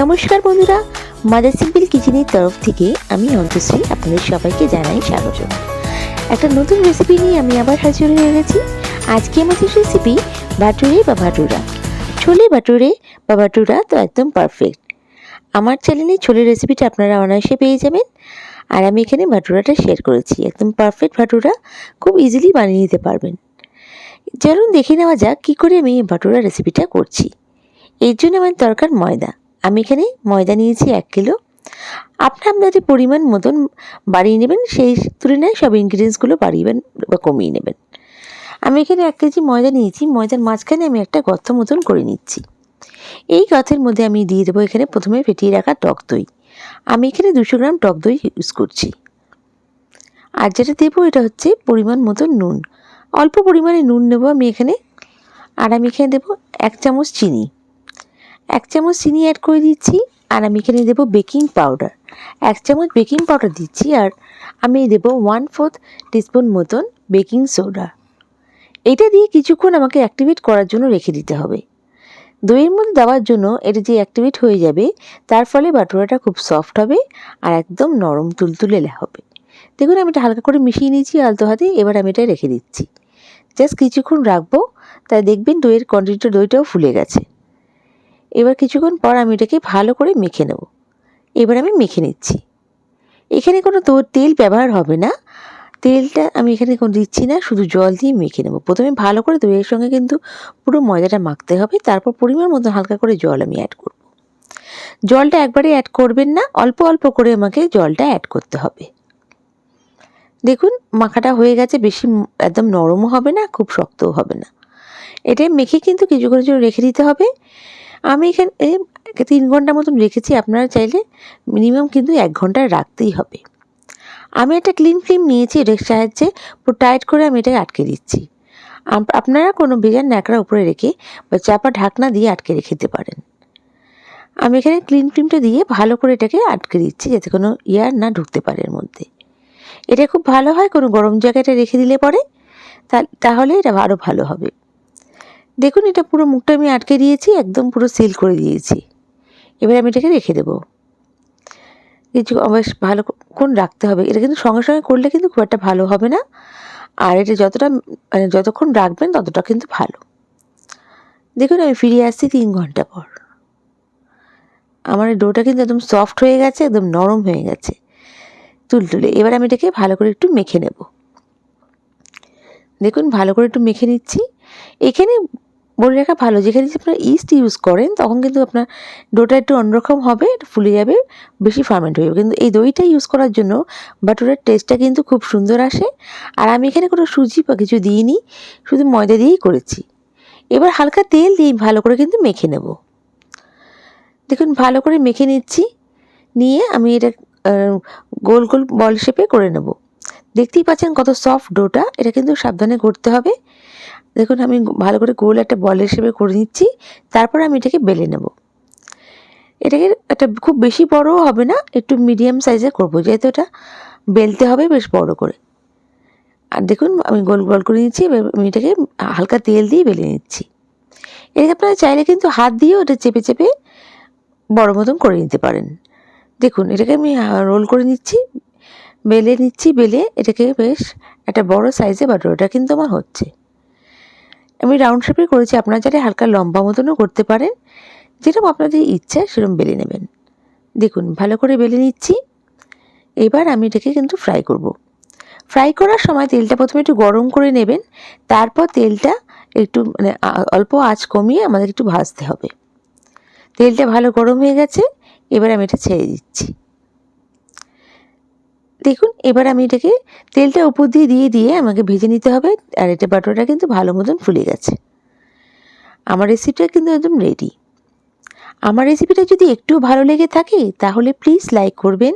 নমস্কার বন্ধুরা mother simple কিচেনের তরফ থেকে আমি অন্তশ্রী আপনাদের সবাইকে জানাই স্বাগত। একটা নতুন রেসিপি নিয়ে আমি আবার হাজির হয়ে গেছি। আজকে আমাদের রেসিপি ভাটুরে বা ভাটুরা ছোলে ভাটুরে বা ভাটুরা তো একদম পারফেক্ট আমার চ্যানেলে ছোলের রেসিপিটা আপনারা অনায়াসে পেয়ে যাবেন। আর আমি এখানে ভাটুরাটা শেয়ার করেছি। একদম পারফেক্ট ভাটুরা খুব ইজিলি বানিয়ে নিতে পারবেন। চলুন দেখে নেওয়া যাক কী করে আমি এই ভাটুরা রেসিপিটা করছি। এর জন্য আমার দরকার ময়দা। আমি এখানে ময়দা নিয়েছি এক কিলো। আপনি আপনাদের পরিমাণ মতন বাড়িয়ে নেবেন, সেই তুলনায় সব ইনগ্রিডিয়েন্টসগুলো বাড়িয়েবেন বা কমিয়ে নেবেন। আমি এখানে এক কেজি ময়দা নিয়েছি, ময়দার মাঝখানে আমি একটা গর্ত মতন করে নিচ্ছি। এই গর্তের মধ্যে আমি দিয়ে দেবো এখানে প্রথমে ফেটিয়ে রাখা টক দই। আমি এখানে দুশো গ্রাম টক দই ইউজ করছি। আর যেটা দেবো এটা হচ্ছে পরিমাণ মতন নুন। অল্প পরিমাণে নুন নেব আমি এখানে। আর আমি এখানে দেবো এক চামচ চিনি। এক চামচ চিনি অ্যাড করে দিচ্ছি, আর আমি এখানে দেবো বেকিং পাউডার এক চামচ বেকিং পাউডার দিচ্ছি, আর আমি দেবো ওয়ান ফোর্থ টিস্পুন মতন বেকিং সোডা এটা দিয়ে কিছুক্ষণ আমাকে অ্যাক্টিভেট করার জন্য রেখে দিতে হবে। দইয়ের মধ্যে দেওয়ার জন্য এটা যে অ্যাক্টিভেট হয়ে যাবে, তার ফলে বাটুরাটা খুব সফট হবে, আর একদম নরম তুলতুলে হবে। দেখুন, আমি এটা হালকা করে মিশিয়ে নিয়েছি আলতো হাতে, এবার আমি এটা রেখে দিচ্ছি। জাস্ট কিছুক্ষণ রাখব, তাই দেখবেন দইয়ের কোয়ান্টিটিটা দইটাও ফুলে গেছে। এবার কিছুক্ষণ পর আমি এটাকে ভালো করে মেখে নেব। এবার আমি মেখে নিচ্ছি। এখানে কোনো তেল ব্যবহার হবে না। তেলটা আমি এখানে কোনো দিচ্ছি না, শুধু জল দিয়ে মেখে নেব। প্রথমে ভালো করে দইয়ের সঙ্গে কিন্তু পুরো ময়দাটা মাখতে হবে। তারপর পরিমাণ মতো হালকা করে জল আমি অ্যাড করব। জলটা একবারে অ্যাড করবেন না, অল্প অল্প করে আমাকে জলটা অ্যাড করতে হবে। দেখুন, মাখাটা হয়ে গেছে, বেশি একদম নরমও হবে না, খুব শক্তও হবে না। এটাই মেখে কিন্তু কিছুক্ষণের জন্য রেখে দিতে হবে। আমি এখানে তিন ঘণ্টা মতন রেখেছি, আপনারা চাইলে মিনিমাম কিন্তু এক ঘণ্টা রাখতেই হবে। আমি একটা ক্লিন ফিল্ম নিয়েছি, এটার সাহায্যে পুরো টাইট করে আমি এটাকে আটকে দিচ্ছি। আপনারা কোনো ভেজার ন্যাকড়া উপরে রেখে বা চাপা ঢাকনা দিয়ে আটকে রেখে দিতে পারেন। আমি এখানে ক্লিন ফিল্মটা দিয়ে ভালো করে এটাকে আটকে দিচ্ছি, যাতে কোনো ইয়ার না ঢুকতে পারে এর মধ্যে। এটা খুব ভালো হয়, কোনো গরম জায়গাটা রেখে দিলে পরে তাহলে এটা আরও ভালো হবে। দেখুন, এটা পুরো মুখটা আমি আটকে দিয়েছি, একদম পুরো সিল করে দিয়েছি। এবার আমি এটাকে রেখে দেবো। কিছু অবশ্য ভালোক্ষণ রাখতে হবে? এটা কিন্তু সঙ্গে সঙ্গে করলে কিন্তু খুব একটা ভালো হবে না। আর এটা যতটা মানে যতক্ষণ রাখবেন ততটা কিন্তু ভালো। দেখুন, আমি ফিরে আসছি তিন ঘণ্টা পর। আমার ডোটা কিন্তু একদম সফট হয়ে গেছে, একদম নরম হয়ে গেছে। তুলতুলে এবার আমি এটাকে ভালো করে একটু মেখে নেব। দেখুন, ভালো করে একটু মেখে নিচ্ছি। এখানে বলে রাখা ভালো। যেখানে যদি আপনারা ইস্ট ইউজ করেন, তখন কিন্তু আপনার ডোটা একটু অন্যরকম হবে ফুলে যাবে, বেশি ফার্মেন্ট হয়ে যাবে। কিন্তু এই দইটা ইউজ করার জন্য বাটুরের টেস্টটা কিন্তু খুব সুন্দর আসে। আর আমি এখানে কোনো সুজি বা কিছু দিইনি, শুধু ময়দা দিয়েই করেছি। এবার হালকা তেল দিয়ে ভালো করে কিন্তু মেখে নেব। দেখুন, ভালো করে মেখে নিচ্ছি। নিয়ে আমি এটা গোল গোল বল শেপে করে নেব। দেখতেই পাচ্ছেন কত সফট ডোটা, এটা কিন্তু সাবধানে করতে হবে। দেখুন, আমি ভালো করে গোল একটা বল হিসেবে করে নিচ্ছি, তারপর আমি এটাকে বেলে নেব। এটাকে একটা খুব বেশি বড়ও হবে না, একটু মিডিয়াম সাইজে করব, যেহেতু এটা বেলতে হবে বেশ বড় করে। আর দেখুন, আমি গোল গোল করে নিচ্ছি আমি এটাকে হালকা তেল দিয়ে বেলে নিচ্ছি। এটাকে আপনারা চাইলে কিন্তু হাত দিয়েও এটা চেপে চেপে বড় মতন করে নিতে পারেন। দেখুন, এটাকে আমি রোল করে নিচ্ছি, বেলে নিচ্ছি, বেলে এটাকে বেশ একটা বড় সাইজে বাটো এটা কিন্তু আমার হচ্ছে। আমি রাউন্ড শেপে করেছি, আপনারা চাইলে হালকা লম্বা মতনও করতে পারেন। যেরকম আপনাদের ইচ্ছা, সেরকম বেলে নেবেন। দেখুন, ভালো করে বেলে নিচ্ছি। এবার আমি এটাকে কিন্তু ফ্রাই করব। ফ্রাই করার সময় তেলটা প্রথমে একটু গরম করে নেবেন। তারপর তেলটা একটু মানে অল্প আঁচ কমিয়ে আমাদের একটু ভাজতে হবে। তেলটা ভালো গরম হয়ে গেছে, এবার আমি এটা ছেড়ে দিচ্ছি। দেখুন, এবার আমি এটাকে তেলটা উপর দিয়ে দিয়ে দিয়ে আমাকে ভেজে নিতে হবে, আর এটা বাটারটা কিন্তু ভালো মতন ফুলে গেছে। আমার রেসিপিটা কিন্তু একদম রেডি আমার রেসিপিটা যদি একটু ভালো লেগে থাকে, তাহলে প্লিজ লাইক করবেন,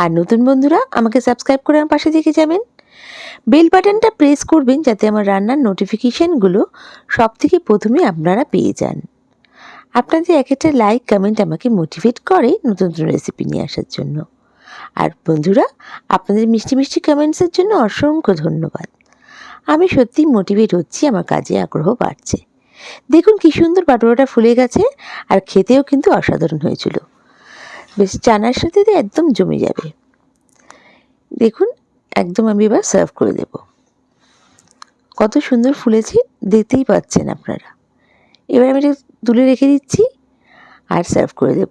আর নতুন বন্ধুরা আমাকে সাবস্ক্রাইব করে আমার পাশে থেকে যাবেন। বেল বাটনটা প্রেস করবেন যাতে আমার রান্নার নোটিফিকেশানগুলো সব থেকে প্রথমে আপনারা পেয়ে যান। আপনাদের এক একটা লাইক কমেন্ট আমাকে মোটিভেট করে নতুন নতুন রেসিপি নিয়ে আসার জন্য। আর বন্ধুরা, আপনাদের মিষ্টি মিষ্টি কমেন্টসের জন্য অসংখ্য ধন্যবাদ। আমি সত্যিই মোটিভেট হচ্ছি, আমার কাজে আগ্রহ বাড়ছে। দেখুন কি সুন্দর বাটুরাটা ফুলে গেছে আর খেতেও কিন্তু অসাধারণ হয়েছিল। বেশ, চানার সাথে তো একদম জমে যাবে। দেখুন, একদম আমি এবার সার্ভ করে দেব। কত সুন্দর ফুলেছে, দেখতেই পাচ্ছেন আপনারা। এবার আমি এটা তুলে রেখে দিচ্ছি আর সার্ভ করে দেব।